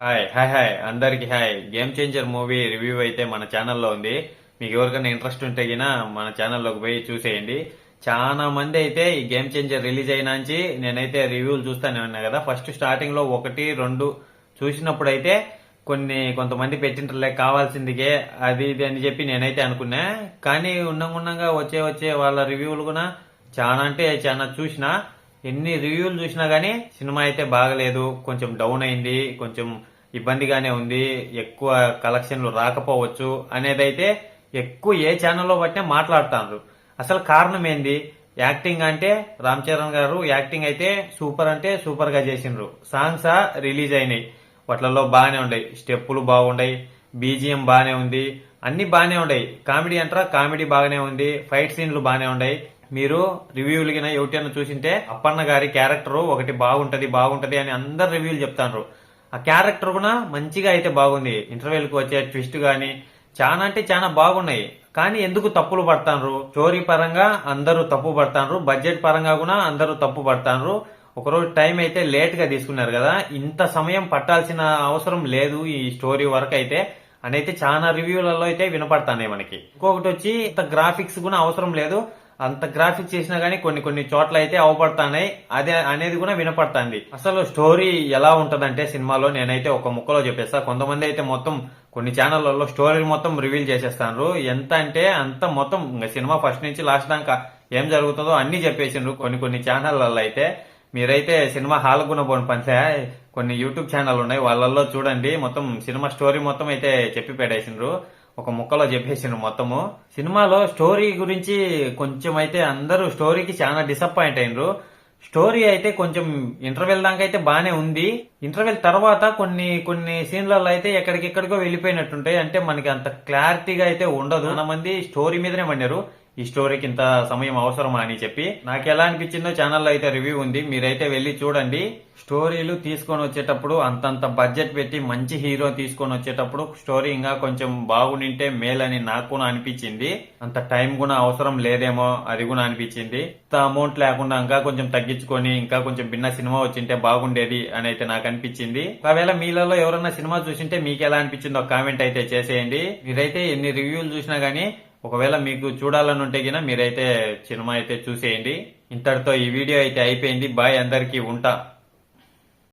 Hi hi hi. అందరికి hi. Game changer movie review అయితే మన ఛానల్లో ఉంది. మీకు ఎవరికైనా ఇంట్రెస్ట్ ఉంటే గినా మన ఛానల్లోకి పోయి చూసేయండి. చాలా మంది అయితే ఈ గేమ్ చేంజర్ రిలీజ్ అయినాంచి నేనైతే రివ్యూలు చూస్తానే ఉన్నా కదా. ఫస్ట్ స్టార్టింగ్లో ఒకటి రెండు చూసినప్పుడు అయితే కొన్ని కొంతమంది పెట్టింటలే కావాల్సిందికే అది ఇది అని చెప్పి నేనైతే అనుకున్నా. కానీ ఉన్నంగా వచ్చే వచ్చే వాళ్ళ రివ్యూలు కూడా చాలా అంటే చాలా చూసినా. ఎన్ని రివ్యూలు చూసినా గానీ సినిమా అయితే బాగలేదు. కొంచెం డౌన్ అయింది. కొంచెం ఇబ్బందిగానే ఉంది ఎక్కువ కలెక్షన్లు రాకపోవచ్చు అనేది అయితే ఎక్కువ ఏ ఛానల్లో బట్టే మాట్లాడుతారు అసలు కారణం ఏంది? యాక్టింగ్ అంటే రామ్ చరణ్ గారు యాక్టింగ్ అయితే సూపర్ అంటే సూపర్గా చేసిండ్రు. సాంగ్స్ రిలీజ్ అయినాయి. వాటిలలో బాగానే ఉన్నాయి స్టెప్పులు బాగున్నాయి బీజిఎం బాగానే ఉంది అన్ని బాగానే ఉన్నాయి కామెడీ అంటారా? కామెడీ బాగానే ఉంది ఫైట్ సీన్లు బాగానే ఉన్నాయి మీరు రివ్యూలు గిన ఎవటైనా చూసింటే అప్పన్న గారి క్యారెక్టర్ ఒకటి బాగుంటది బాగుంటది అని అందరు రివ్యూలు చెప్తాండ్రు. ఆ క్యారెక్టర్ కూడా మంచిగా అయితే బాగుంది. ఇంటర్వెల్కి వచ్చే ట్విస్ట్ కానీ చాలా అంటే చాలా బాగున్నాయి. కానీ ఎందుకు తప్పులు పడతాండ్రు స్టోరీ పరంగా అందరూ తప్పు పడతాండ్రు బడ్జెట్ పరంగా కూడా అందరూ తప్పు పడతాండ్రు ఒకరోజు టైం అయితే లేట్గా తీసుకున్నారు కదా. ఇంత సమయం పట్టాల్సిన అవసరం లేదు ఈ స్టోరీ వరకు అయితే. అని అయితే చాలా రివ్యూలలో అయితే వినపడతానే మనకి. ఇంకొకటి వచ్చి ఇంత గ్రాఫిక్స్ కూడా అవసరం లేదు. అంత గ్రాఫిక్స్ చేసినా గానీ కొన్ని కొన్ని చోట్ల అయితే అవపడతాయి అదే అనేది కూడా వినపడుతుంది. అసలు స్టోరీ ఎలా ఉంటదంటే సినిమాలో నేనైతే ఒక ముక్కలో చెప్పేస్తా. కొంతమంది అయితే మొత్తం కొన్ని ఛానళ్ళలో స్టోరీ మొత్తం రివీల్ చేసేస్తాను ఎంత అంటే అంత మొత్తం ఇంక సినిమా ఫస్ట్ నుంచి లాస్ట్ దాకా ఏం జరుగుతుందో అన్ని చెప్పేసిండ్రు కొన్ని కొన్ని ఛానళ్ళలో అయితే. మీరైతే సినిమా హాల్ కూడా పోని పంచా? కొన్ని యూట్యూబ్ ఛానల్ ఉన్నాయి వాళ్ళల్లో చూడండి. మొత్తం సినిమా స్టోరీ మొత్తం అయితే చెప్పి పెట్టేసిండ్రు. ఒక ముక్కలో చెప్పేసిండ్రు మొత్తము. సినిమాలో స్టోరీ గురించి కొంచెం అయితే అందరూ స్టోరీకి చాలా డిసప్పాయింట్ అయినరు. స్టోరీ అయితే కొంచెం ఇంటర్వెల్ దాకా అయితే బానే ఉంది. ఇంటర్వెల్ తర్వాత కొన్ని కొన్ని సీన్లలో అయితే ఎక్కడికెక్కడికో వెళ్ళిపోయినట్టుంటాయి. అంటే మనకి అంత క్లారిటీగా అయితే ఉండదు. చాలా మంది స్టోరీ మీదనే పడినారు ఈ స్టోరీకి ఇంత సమయం అవసరమా అని చెప్పి. నాకు ఎలా అనిపించిందో ఛానల్లో అయితే రివ్యూ ఉంది. మీరైతే వెళ్ళి చూడండి. స్టోరీలు తీసుకొని వచ్చేటప్పుడు అంతంత బడ్జెట్ పెట్టి మంచి హీరో తీసుకొని వచ్చేటప్పుడు స్టోరీ ఇంకా కొంచెం బాగుండింటే మేలని నాకు కూడా అనిపించింది. అంత టైం కూడా అవసరం లేదేమో అది కూడా అనిపించింది. ఇంత అమౌంట్ లేకుండా ఇంకా కొంచెం తగ్గించుకొని ఇంకా కొంచెం భిన్న సినిమా వచ్చింటే బాగుండేది అని అయితే నాకు అనిపించింది. ఒకవేళ మీలలో ఎవరన్నా సినిమా చూసింటే మీకు ఎలా అనిపించిందో కామెంట్ అయితే చేసేయండి. మీరైతే ఎన్ని రివ్యూలు చూసినా గానీ ఒకవేళ మీకు చూడాలని ఉంటే గిన మీరైతే సినిమా అయితే చూసేయండి. ఇంతటితో ఈ వీడియో అయితే అయిపోయింది. బాయ్ అందరికీ ఉంటా.